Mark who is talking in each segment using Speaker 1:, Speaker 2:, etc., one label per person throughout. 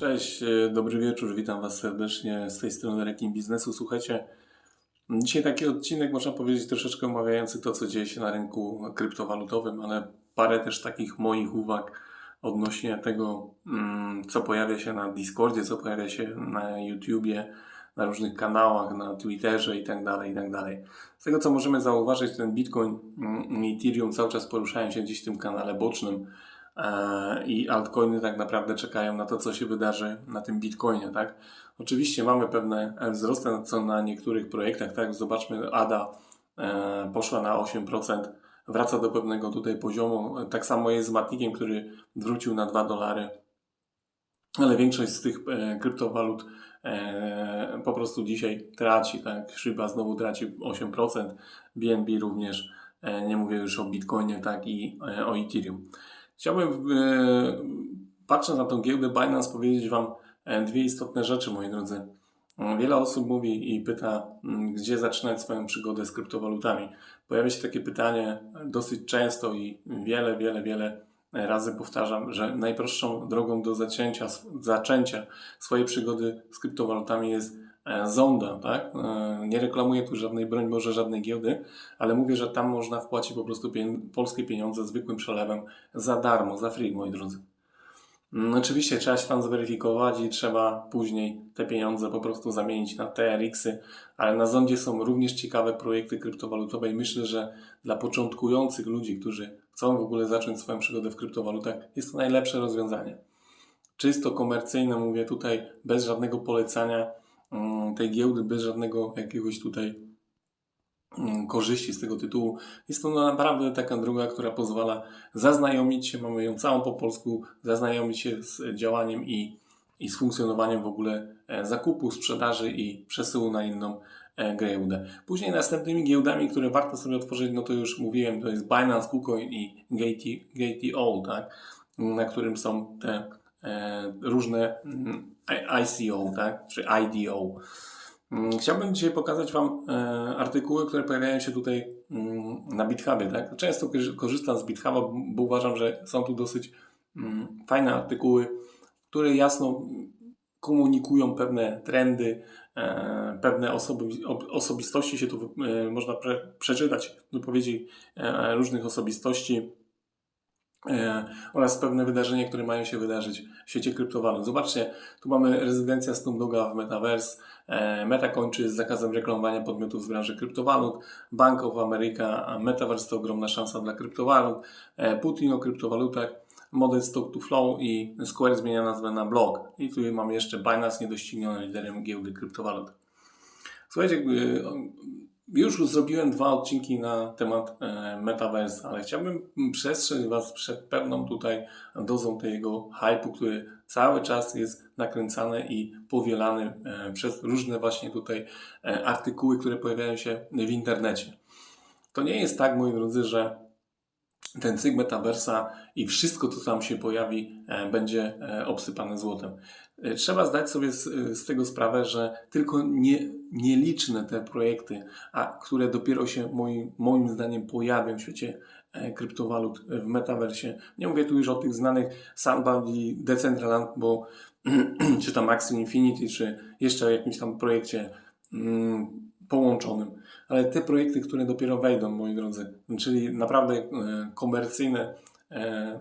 Speaker 1: Cześć, e, dobry wieczór, witam Was serdecznie z tej strony Rekin Biznesu. Słuchajcie, dzisiaj taki odcinek, można powiedzieć, troszeczkę omawiający to, co dzieje się na rynku kryptowalutowym, ale parę też takich moich uwag odnośnie tego, mm, co pojawia się na Discordzie, co pojawia się na YouTubie, na różnych kanałach, na Twitterze i tak dalej, i tak dalej. Z tego, co możemy zauważyć, ten Bitcoin i Ethereum cały czas poruszają się gdzieś w tym kanale bocznym, i altcoiny tak naprawdę czekają na to, co się wydarzy na tym Bitcoinie, tak? Oczywiście mamy pewne wzrosty co na niektórych projektach, tak? Zobaczmy, ADA e, poszła na 8%, wraca do pewnego tutaj poziomu. Tak samo jest z Matnikiem, który wrócił na 2 dolary, ale większość z tych e, kryptowalut po prostu dzisiaj traci, tak? Shiba znowu traci 8%, BNB również, nie mówię już o Bitcoinie, tak? I o Ethereum. Chciałbym, e, patrząc na tą giełdę Binance, powiedzieć Wam e, dwie istotne rzeczy, moi drodzy. Wiele osób mówi i pyta, gdzie zaczynać swoją przygodę z kryptowalutami. Pojawia się takie pytanie dosyć często i wiele, wiele, wiele razy powtarzam, że najprostszą drogą do zacięcia, zaczęcia swojej przygody z kryptowalutami jest e, Zonda, tak? Nie reklamuję tu żadnej, broń Boże, żadnej giełdy, ale mówię, że tam można wpłacić po prostu polskie pieniądze zwykłym przelewem za darmo, za free, moi drodzy. Mm, oczywiście trzeba się tam zweryfikować i trzeba później te pieniądze po prostu zamienić na TRX-y, ale na Zondzie są również ciekawe projekty kryptowalutowe i myślę, że dla początkujących ludzi, którzy chcą w ogóle zacząć swoją przygodę w kryptowalutach, jest to najlepsze rozwiązanie. Czysto komercyjne, mówię tutaj, bez żadnego polecania tej giełdy, bez żadnego jakiegoś tutaj Mm, korzyści z tego tytułu. Jest to naprawdę taka droga, która pozwala zaznajomić się, mamy ją całą po polsku, zaznajomić się z działaniem i, i z funkcjonowaniem w ogóle e, zakupu, sprzedaży i przesyłu na inną e, giełdę. Później następnymi giełdami, które warto sobie otworzyć, no to już mówiłem, to jest Binance, KuCoin i Gate.io, tak? na którym są te e, różne mm, ICO, tak? czy IDO. Mm, chciałbym dzisiaj pokazać Wam e, artykuły, które pojawiają się tutaj mm, na GitHubie. Tak? Często korzystam z GitHuba, bo uważam, że są tu dosyć mm, fajne artykuły, które jasno komunikują pewne trendy, e, pewne osobistości się tu e, można przeczytać, wypowiedzi różnych osobistości oraz pewne wydarzenia, które mają się wydarzyć w świecie kryptowalut. Zobaczcie, tu mamy rezydencja Snoop Dogga w Metaverse, e, Meta kończy z zakazem reklamowania podmiotów z branży kryptowalut, Bank of America, Metaverse to ogromna szansa dla kryptowalut, e, Putin o kryptowalutach, model Stock to Flow i Square zmienia nazwę na blog. I tu mamy jeszcze Binance niedościgniony liderem giełdy kryptowalut. Słuchajcie, już zrobiłem dwa odcinki na temat e, Metaverse, ale chciałbym przestrzec Was przed pewną tutaj dozą tego hypu, który cały czas jest nakręcany i powielany e, przez różne właśnie tutaj e, artykuły, które pojawiają się w internecie. To nie jest tak, moi drodzy, że ten cykl metaversa i wszystko, co tam się pojawi, będzie obsypane złotem. Trzeba zdać sobie z, z, tego sprawę, że tylko nie, nieliczne te projekty, a które dopiero się moim, moim zdaniem pojawią w świecie e, kryptowalut w metaversie. Nie mówię tu już o tych znanych Sandbound i Decentraland, bo czy tam Axie Infinity, czy jeszcze o jakimś tam projekcie mm, połączonym. Ale te projekty, które dopiero wejdą, moi drodzy, czyli naprawdę e, komercyjne e,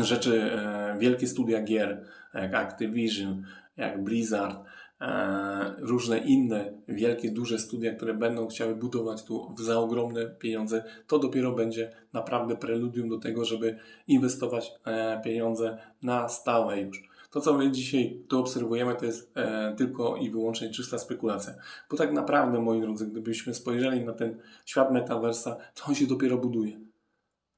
Speaker 1: rzeczy, e, wielkie studia gier, jak Activision, jak Blizzard, e, różne inne wielkie, duże studia, które będą chciały budować tu za ogromne pieniądze, to dopiero będzie naprawdę preludium do tego, żeby inwestować e, pieniądze na stałe już. To, co my dzisiaj tu obserwujemy, to jest tylko i wyłącznie czysta spekulacja. Bo tak naprawdę, moi drodzy, gdybyśmy spojrzeli na ten świat metaversa, to on się dopiero buduje.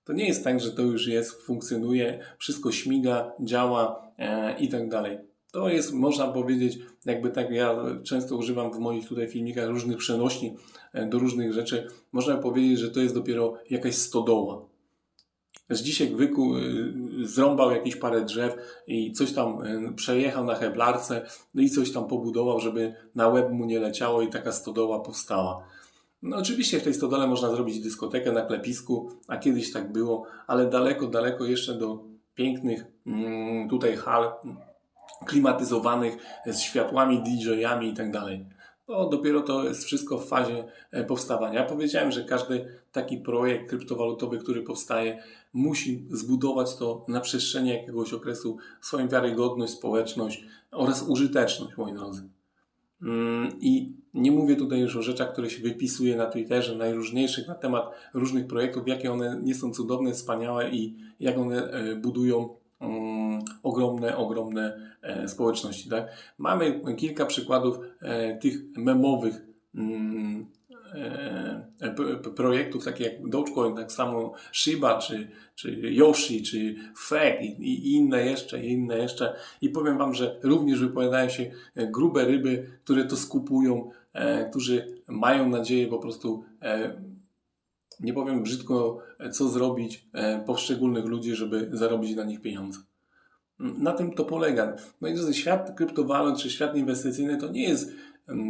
Speaker 1: To nie jest tak, że to już jest, funkcjonuje, wszystko śmiga, działa e, i tak dalej. To jest, można powiedzieć, jakby tak ja często używam w moich tutaj filmikach różnych przenośni e, do różnych rzeczy. Można powiedzieć, że to jest dopiero jakaś stodoła. Z dzisiaj wykuł, e, zrąbał jakieś parę drzew i coś tam e, przejechał na heblarce no i coś tam pobudował, żeby na łeb mu nie leciało i taka stodoła powstała. No oczywiście w tej stodole można zrobić dyskotekę na klepisku, a kiedyś tak było, ale daleko, daleko jeszcze do pięknych mm, tutaj hal klimatyzowanych z światłami, DJ-ami i tak dalej. No, dopiero to jest wszystko w fazie e, powstawania. Ja powiedziałem, że każdy taki projekt kryptowalutowy, który powstaje, musi zbudować to na przestrzeni jakiegoś okresu swoją wiarygodność, społeczność oraz użyteczność, moi drodzy. Mm, I nie mówię tutaj już o rzeczach, które się wypisuje na Twitterze, najróżniejszych na temat różnych projektów, jakie one nie są cudowne, wspaniałe i jak one e, budują mm, ogromne, ogromne e, społeczności. Tak? Mamy kilka przykładów e, tych memowych mm, projektów, takie jak Dogecoin, tak samo Shiba, czy, czy Yoshi, czy Feg i, i inne jeszcze, i inne jeszcze. I powiem Wam, że również wypowiadają się e, grube ryby, które to skupują, e, którzy mają nadzieję po prostu e, nie powiem brzydko, e, co zrobić e, poszczególnych ludzi, żeby zarobić na nich pieniądze. Na tym to polega. No i świat kryptowalut czy świat inwestycyjny to nie jest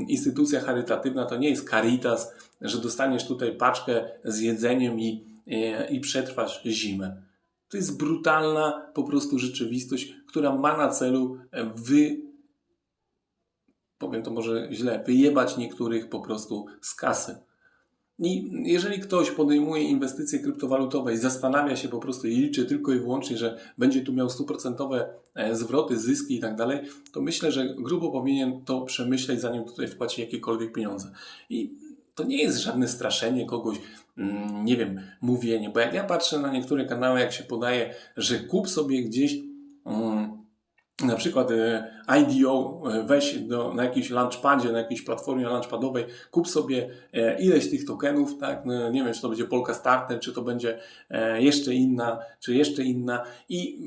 Speaker 1: instytucja charytatywna, to nie jest Caritas, że dostaniesz tutaj paczkę z jedzeniem i, e, i przetrwasz zimę. To jest brutalna po prostu rzeczywistość, która ma na celu e, wy, powiem to może źle, wyjebać niektórych po prostu z kasy. I jeżeli ktoś podejmuje inwestycje kryptowalutowe i zastanawia się po prostu i liczy tylko i wyłącznie, że będzie tu miał stuprocentowe e, zwroty, zyski i tak dalej, to myślę, że grubo powinien to przemyśleć, zanim tutaj wpłaci jakiekolwiek pieniądze. I to nie jest żadne straszenie kogoś, mm, nie wiem, mówienie, bo jak ja patrzę na niektóre kanały, jak się podaje, że kup sobie gdzieś mm, na przykład e, IDO, e, weź do, na jakimś launchpadzie, na jakiejś platformie launchpadowej, kup sobie e, ileś tych tokenów, tak, no, nie wiem, czy to będzie Polka Starter, czy to będzie jeszcze inna, czy jeszcze inna i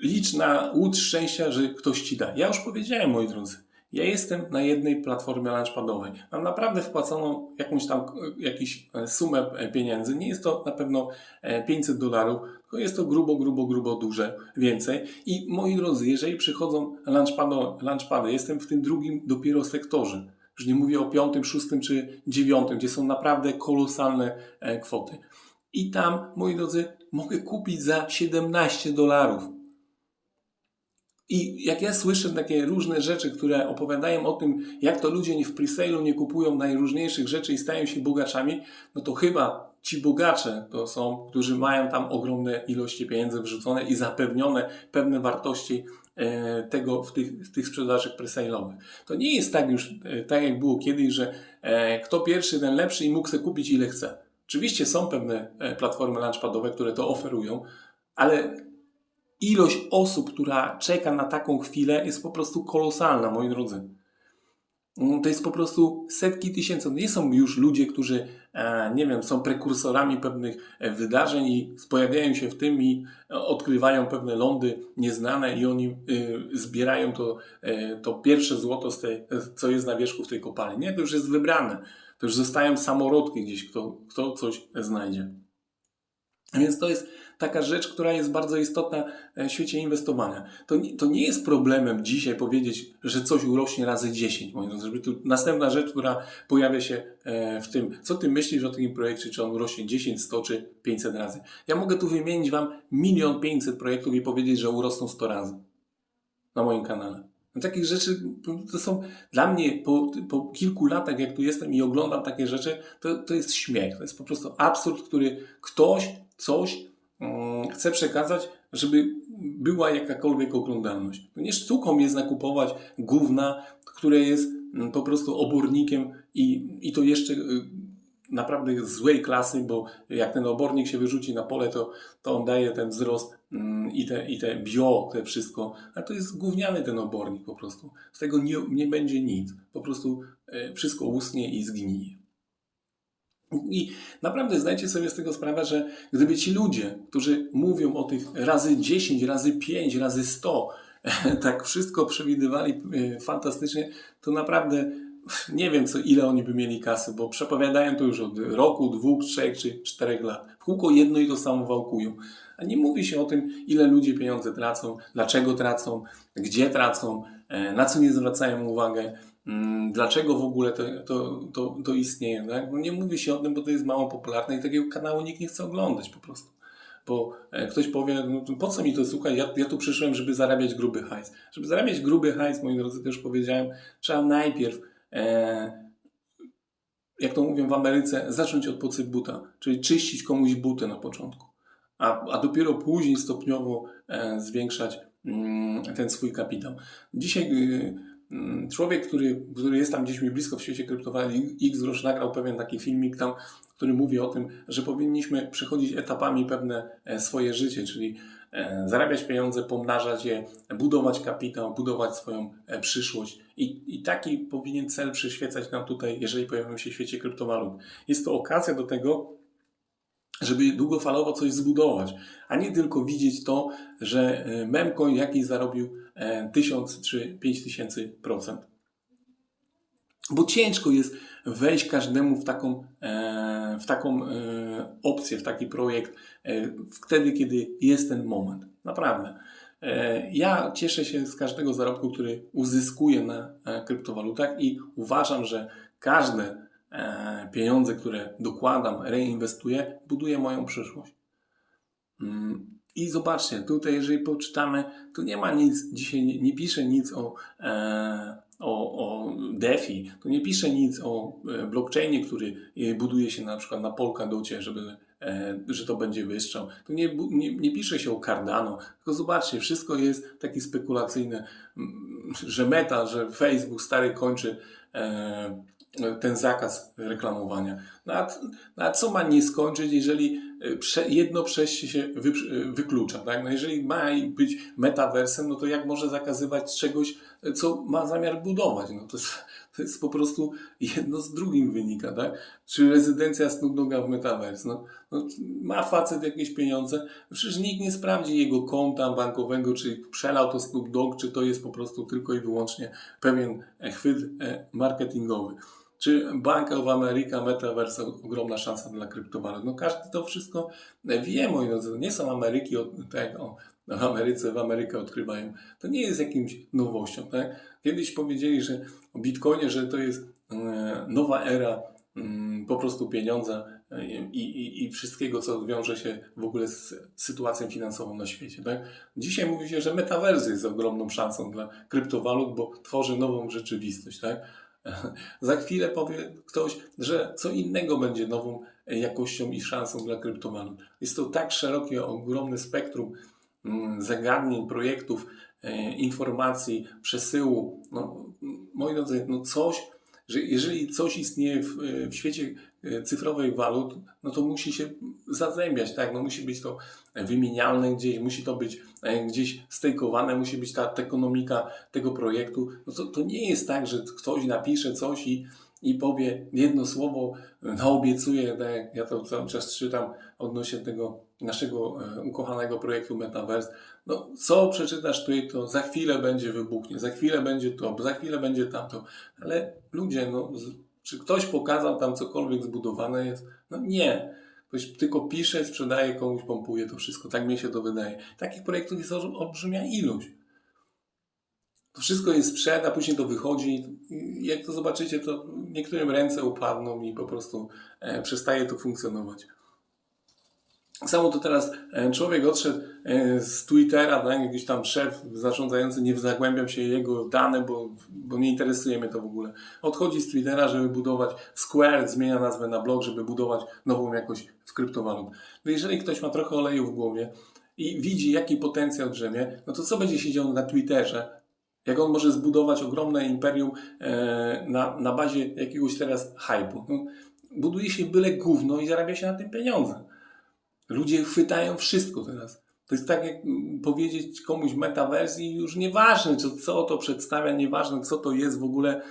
Speaker 1: licz na łód szczęścia, że ktoś Ci da. Ja już powiedziałem, moi drodzy, ja jestem na jednej platformie launchpadowej. Mam naprawdę wpłaconą jakąś tam, jakąś sumę pieniędzy. Nie jest to na pewno e, 500 dolarów, tylko jest to grubo, grubo, grubo duże, więcej. I moi drodzy, jeżeli przychodzą launchpady, launchpady jestem w tym drugim dopiero sektorze. Już nie mówię o piątym, szóstym czy dziewiątym, gdzie są naprawdę kolosalne e, kwoty. I tam, moi drodzy, mogę kupić za 17 dolarów. I jak ja słyszę takie różne rzeczy, które opowiadają o tym, jak to ludzie w presale'u nie kupują najróżniejszych rzeczy i stają się bogaczami, no to chyba ci bogacze to są, którzy mają tam ogromne ilości pieniędzy wrzucone i zapewnione pewne wartości e, tego w tych, w tych sprzedażach presale'owych. To nie jest tak już, e, tak jak było kiedyś, że e, kto pierwszy, ten lepszy i mógł sobie kupić ile chce. Oczywiście są pewne platformy launchpadowe, które to oferują, ale ilość osób, która czeka na taką chwilę, jest po prostu kolosalna, moi drodzy. Mm, To jest po prostu setki tysięcy. Nie są już ludzie, którzy, nie wiem, są prekursorami pewnych e, wydarzeń i pojawiają się w tym i e, odkrywają pewne lądy nieznane i oni y, zbierają to, e, to pierwsze złoto, z tej, co jest na wierzchu w tej kopalni. Nie, to już jest wybrane. To już zostają samorodki gdzieś, kto, kto coś znajdzie. Więc to jest taka rzecz, która jest bardzo istotna e, w świecie inwestowania. To, nie- to nie jest problemem dzisiaj powiedzieć, że coś urośnie razy 10. Moi drodzy, żeby tu następna rzecz, która pojawia się e, w tym, co ty myślisz o takim projekcie, czy on urośnie 10, 100 czy 500 razy. Ja mogę tu wymienić wam milion 500 projektów i powiedzieć, że urosną 100 razy na moim kanale. No, takich rzeczy to są dla mnie po, po kilku latach, jak tu jestem i oglądam takie rzeczy, to, to jest śmiech. To jest po prostu absurd, który ktoś coś mm, chce przekazać, żeby była jakakolwiek oglądalność. Nie sztuką jest nakupować gówna, które jest mm, po prostu obornikiem i, i to jeszcze y, naprawdę złej klasy, bo jak ten obornik się wyrzuci na pole, to, to on daje ten wzrost mm, i te, i te bio, te wszystko, a to jest gówniany ten obornik po prostu. Z tego nie, nie będzie nic. Po prostu e, wszystko usnie i zgnije. I naprawdę zdajcie sobie z tego sprawę, że gdyby ci ludzie, którzy mówią o tych razy 10, razy 5, razy 100, tak wszystko przewidywali e, fantastycznie, to naprawdę nie wiem, co, ile oni by mieli kasy, bo przepowiadają to już od roku, dwóch, trzech czy czterech lat. W kółko jedno i to samo wałkują. A nie mówi się o tym, ile ludzie pieniądze tracą, dlaczego tracą, gdzie tracą, e, na co nie zwracają uwagę, dlaczego w ogóle to, to, to, to istnieje. Tak? No nie mówi się o tym, bo to jest mało popularne i takiego kanału nikt nie chce oglądać po prostu. bo e, ktoś powie, no po co mi to słuchać, ja, ja tu przyszłem, żeby zarabiać gruby hajs. Żeby zarabiać gruby hajs, moi drodzy, to już powiedziałem, trzeba najpierw, e, jak to mówią w Ameryce, zacząć od pocyp buta, czyli czyścić komuś buty na początku, a, a dopiero później stopniowo e, zwiększać mm, ten swój kapitał. Dzisiaj y, mm, człowiek, który, który jest tam gdzieś mi blisko w świecie kryptowalut, X grosz nagrał pewien taki filmik tam, który mówi o tym, że powinniśmy przechodzić etapami pewne e, swoje życie, czyli e, zarabiać pieniądze, pomnażać je, budować kapitał, budować swoją e, przyszłość. I, I taki powinien cel przyświecać nam tutaj, jeżeli pojawimy się w świecie kryptowalut. Jest to okazja do tego, żeby długofalowo coś zbudować, a nie tylko widzieć to, że memcoin jakiś zarobił 1000 czy 5000 procent. Bo ciężko jest wejść każdemu w taką, e, w taką e, opcję, w taki projekt, e, wtedy, kiedy jest ten moment. Naprawdę. Ja cieszę się z każdego zarobku, który uzyskuję na kryptowalutach i uważam, że każde pieniądze, które dokładam, reinwestuję, buduje moją przyszłość. Mm, I zobaczcie, tutaj jeżeli poczytamy, tu nie ma nic, dzisiaj nie, nie piszę nic o o, o DeFi, to nie pisze nic o e, blockchainie, który e, buduje się na przykład na Polkadocie, żeby, e, że to będzie wystrzał. To nie, nie, nie pisze się o Cardano, tylko zobaczcie, wszystko jest takie spekulacyjne, że Meta, że Facebook stary kończy ten zakaz reklamowania. No a, no co ma nie skończyć, jeżeli jedno przejście się wy, wyklucza? Tak? No jeżeli ma być metaversem, no to jak może zakazywać czegoś, co ma zamiar budować. No to, jest, to jest po prostu jedno z drugim wynika, tak? Czy rezydencja Snoop w Metaverse? No, no, ma facet jakieś pieniądze, przecież nikt nie sprawdzi jego konta bankowego, czy przelał to Snoop czy to jest po prostu tylko i wyłącznie pewien chwyt e, marketingowy. Czy Bank of America, Metaverse, ogromna szansa dla kryptowalut? No każdy to wszystko wie, moi drodzy. Nie są Ameryki, tak jak o w Ameryce, w Amerykę odkrywają. To nie jest jakimś nowością. Tak? Kiedyś powiedzieli, że o Bitcoinie, że to jest e, nowa era mm, po prostu pieniądza e, i, i, i wszystkiego, co wiąże się w ogóle z sytuacją finansową na świecie. Tak? Dzisiaj mówi się, że metaversy jest ogromną szansą dla kryptowalut, bo tworzy nową rzeczywistość. Tak? Za chwilę powie ktoś, że co innego będzie nową jakością i szansą dla kryptowalut. Jest to tak szerokie, ogromne spektrum Mm, zagadnień, projektów, e, informacji, przesyłu. No, moi drodzy, no coś, że jeżeli coś istnieje w, e, w świecie e, cyfrowej walut, no to musi się zazębiać, tak? No musi być to wymienialne gdzieś, musi to być gdzieś stejkowane, musi być ta ekonomika tego projektu. No to, to nie jest tak, że ktoś napisze coś i, i powie jedno słowo, no obiecuje, tak? ja to cały czas czytam odnośnie tego naszego e, ukochanego projektu Metaverse. No, co przeczytasz tutaj, to za chwilę będzie wybuchnie, za chwilę będzie to, za chwilę będzie tamto. Ale ludzie, no, czy ktoś pokazał tam cokolwiek zbudowane jest? No nie. Ktoś tylko pisze, sprzedaje, komuś pompuje to wszystko. Tak mi się to wydaje. Takich projektów jest olbrzymia ilość. To wszystko jest sprzed, a później to wychodzi. Jak to zobaczycie, to niektórym ręce upadną i po prostu e, przestaje to funkcjonować. Samo to teraz e, człowiek odszedł e, z Twittera, tak, jakiś tam szef zarządzający, nie zagłębiam się jego dane, bo, bo nie interesuje mnie to w ogóle. Odchodzi z Twittera, żeby budować Square, zmienia nazwę na blog, żeby budować nową jakość w kryptowalut. No jeżeli ktoś ma trochę oleju w głowie i widzi, jaki potencjał drzemie, no to co będzie się działo na Twitterze, jak on może zbudować ogromne imperium e, na, na bazie jakiegoś teraz hypu. No, buduje się byle gówno i zarabia się na tym pieniądze. Ludzie chwytają wszystko teraz. To jest tak, jak powiedzieć komuś metaverse i już nieważne, co, co to przedstawia, nieważne, co to jest w ogóle,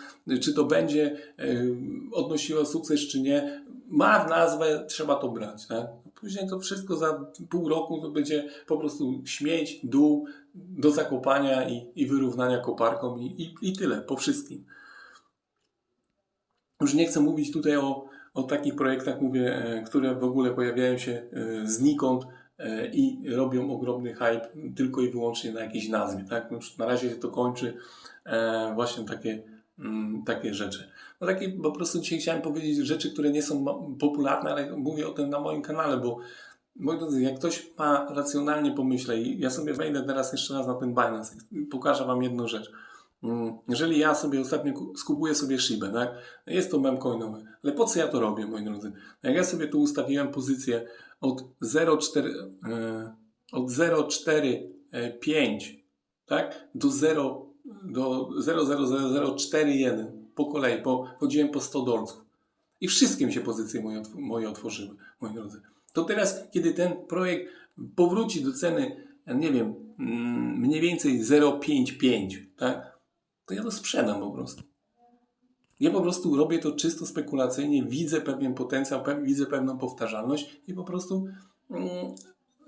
Speaker 1: czy to będzie y, odnosiło sukces, czy nie. Ma nazwę, trzeba to brać. Tak? Później to wszystko za pół roku to będzie po prostu śmieć, dół do zakopania i, i wyrównania koparką i, i, i tyle, po wszystkim. Już nie chcę mówić tutaj o, o takich projektach mówię, e, które w ogóle pojawiają się e, znikąd e, i robią ogromny hype tylko i wyłącznie na jakiejś nazwie. Tak? No na razie się to kończy właśnie takie, mm, takie rzeczy. No takie po prostu dzisiaj chciałem powiedzieć rzeczy, które nie są popularne, ale mówię o tym na moim kanale, bo moi drodzy, jak ktoś ma racjonalnie pomyśle i ja sobie wejdę teraz jeszcze raz na ten Binance pokażę Wam jedną rzecz. Mm, Jeżeli ja sobie ostatnio ku- skupuję sobie Shibę, tak? Jest to mem coinowy, ale po co ja to robię, moi drodzy? Jak ja sobie tu ustawiłem pozycję od 0,4 e, od 0,45 tak? do 0 do 0,00041 po kolei, po, chodziłem po 100 dolców. I wszystkie mi się pozycje moje, moje otworzyły, moi drodzy. To teraz, kiedy ten projekt powróci do ceny, nie wiem, mm, mniej więcej 0,55, tak? To ja to sprzedam po prostu. Ja po prostu robię to czysto spekulacyjnie, widzę pewien potencjał, pe- widzę pewną powtarzalność i po prostu mm,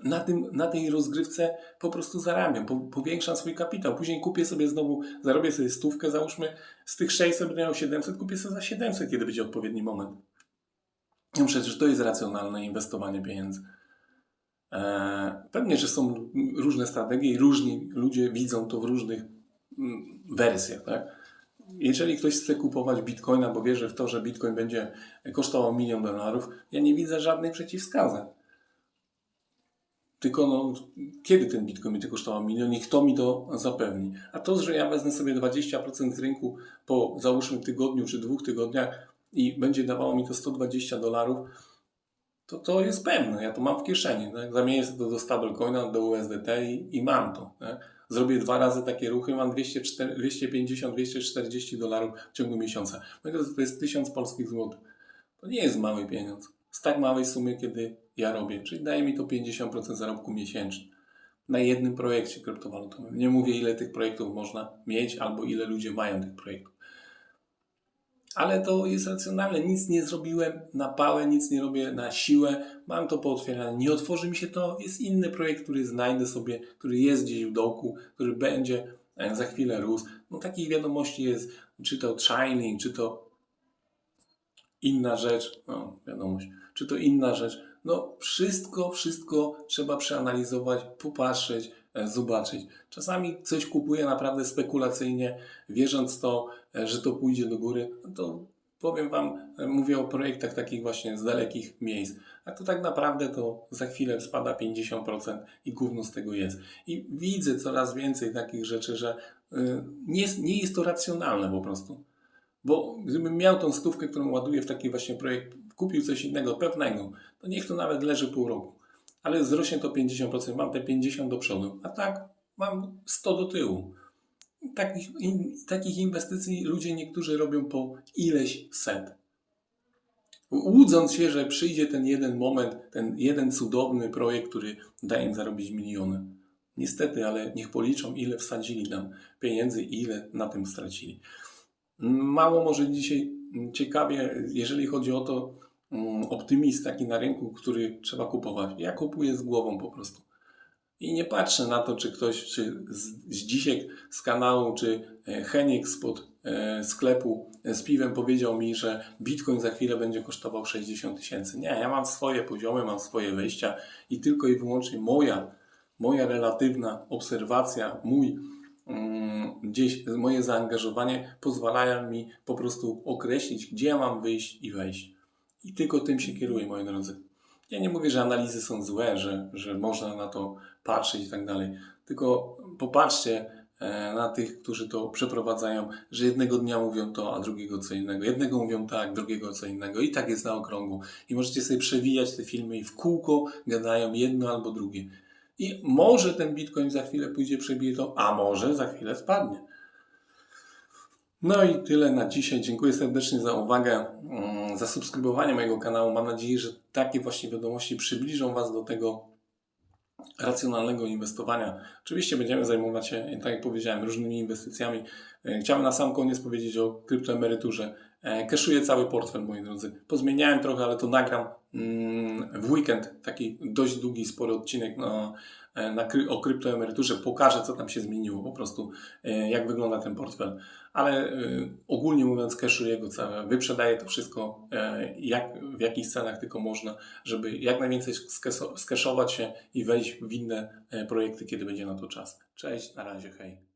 Speaker 1: na, tym, na tej rozgrywce po prostu zarabiam, po, powiększam swój kapitał. Później kupię sobie znowu, zarobię sobie stówkę, załóżmy, z tych 600 będę miał 700, kupię sobie za 700, kiedy będzie odpowiedni moment. No przecież to jest racjonalne inwestowanie pieniędzy. Eee, pewnie, że są różne strategie i różni ludzie widzą to w różnych mm, wersjach, tak? Jeżeli ktoś chce kupować bitcoina, bo wierzy w to, że bitcoin będzie kosztował milion dolarów, ja nie widzę żadnych przeciwwskazań. Tylko no, kiedy ten bitcoin będzie kosztował milion i kto mi to zapewni? A to, że ja wezmę sobie 20% z rynku po załóżmy tygodniu czy dwóch tygodniach i będzie dawało mi to 120 dolarów, to to jest pewne. Ja to mam w kieszeni. Tak? Zamienię sobie to do stablecoina, do USDT i, i mam to. Tak? Zrobię dwa razy takie ruchy, mam 250-240 dolarów w ciągu miesiąca. No to jest 1000 polskich złotych. To nie jest mały pieniądz. Z tak małej sumy, kiedy ja robię. Czyli daje mi to 50% zarobku miesięcznie. Na jednym projekcie kryptowalutowym. Nie mówię, ile tych projektów można mieć, albo ile ludzie mają tych projektów. Ale to jest racjonalne. Nic nie zrobiłem na pałę, nic nie robię na siłę. Mam to pootwierane. Nie otworzy mi się to. Jest inny projekt, który znajdę sobie, który jest gdzieś w dołku, który będzie e, za chwilę rósł. No takich wiadomości jest, czy to Shining, czy to inna rzecz. No, wiadomość. Czy to inna rzecz. No wszystko, wszystko trzeba przeanalizować, popatrzeć, zobaczyć. Czasami coś kupuję naprawdę spekulacyjnie, wierząc to, e, że to pójdzie do góry. No to powiem Wam, e, mówię o projektach takich właśnie z dalekich miejsc. A to tak naprawdę to za chwilę spada 50% i gówno z tego jest. I widzę coraz więcej takich rzeczy, że nie jest, nie jest to racjonalne po prostu. Bo gdybym miał tą stówkę, którą ładuję w taki właśnie projekt, kupił coś innego, pewnego, to niech to nawet leży pół roku. Ale wzrośnie to 50%, mam te 50 do przodu. A tak mam 100 do tyłu. Takich, in, takich inwestycji ludzie niektórzy robią po ileś set. Łudząc się, że przyjdzie ten jeden moment, ten jeden cudowny projekt, który da im zarobić miliony. Niestety, ale niech policzą, ile wsadzili nam pieniędzy i ile na tym stracili. Mało może dzisiaj ciekawie, jeżeli chodzi o to, mm, optymizm taki na rynku, który trzeba kupować. Ja kupuję z głową po prostu. I nie patrzę na to, czy ktoś, czy z, z dzisiek z kanału, czy e, Heniek spod e, sklepu e, z piwem powiedział mi, że Bitcoin za chwilę będzie kosztował 60 tysięcy. Nie, ja mam swoje poziomy, mam swoje wejścia i tylko i wyłącznie moja, moja relatywna obserwacja, mój mm, gdzieś moje zaangażowanie pozwalają mi po prostu określić, gdzie ja mam wyjść i wejść. I tylko tym się kieruję, moi drodzy. Ja nie mówię, że analizy są złe, że, że można na to patrzeć i tak dalej. Tylko popatrzcie e, na tych, którzy to przeprowadzają, że jednego dnia mówią to, a drugiego co innego. Jednego mówią tak, drugiego co innego. I tak jest na okrągło. I możecie sobie przewijać te filmy i w kółko gadają jedno albo drugie. I może ten bitcoin za chwilę pójdzie, przebije to, a może za chwilę spadnie. No i tyle na dzisiaj. Dziękuję serdecznie za uwagę, mm, za subskrybowanie mojego kanału. Mam nadzieję, że takie właśnie wiadomości przybliżą Was do tego racjonalnego inwestowania. Oczywiście będziemy zajmować się, tak jak powiedziałem, różnymi inwestycjami. E, Chciałem na sam koniec powiedzieć o kryptoemeryturze. Keszuję cały portfel, moi drodzy. Pozmieniałem trochę, ale to nagram mm, w weekend taki dość długi, spory odcinek na, e, na, kry- o kryptoemeryturze. Pokażę, co tam się zmieniło, po prostu e, jak wygląda ten portfel. Ale e, ogólnie mówiąc, keszuję go całe. Wyprzedaję to wszystko jak, w jakich cenach tylko można, żeby jak najwięcej skeszować się i wejść w inne projekty, kiedy będzie na to czas. Cześć, na razie, hej.